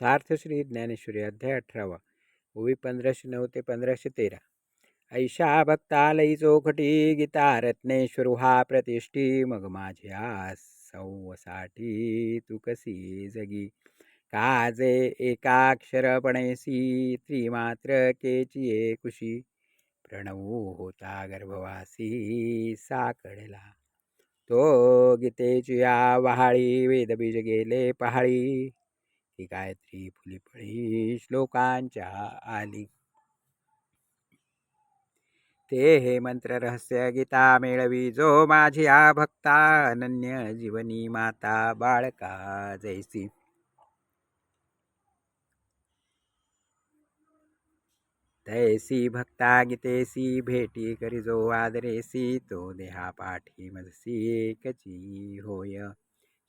सार्थ श्री ज्ञानेश्वरी अध्याय अठरावा. ओवी पंधराशे नऊ ते पंधराशे तेरा. ऐशा भक्तालई चोखटी गीता रत्नेश्वर हा प्रतिष्ठी मग माझ्या सौसाठी तू कसी जगी? काजे एकाक्षरपणेसी त्रिमात्र केची कुशी प्रणवू होता गर्भवासी साकडला. तो गीतेची या वहाळी वेदबीज गेले पहाळी. ती गायत्री फुली श्लोकांच्या आली. ते हे मंत्र रहस्य गीता मेळवी जो माझी आ भक्ता अनन्य जीवनी माता बाळका जैसी. तैसी भक्ता गीतेसी भेटी करी जो आदरेसी तो देहा पाठी मजसी कची होय.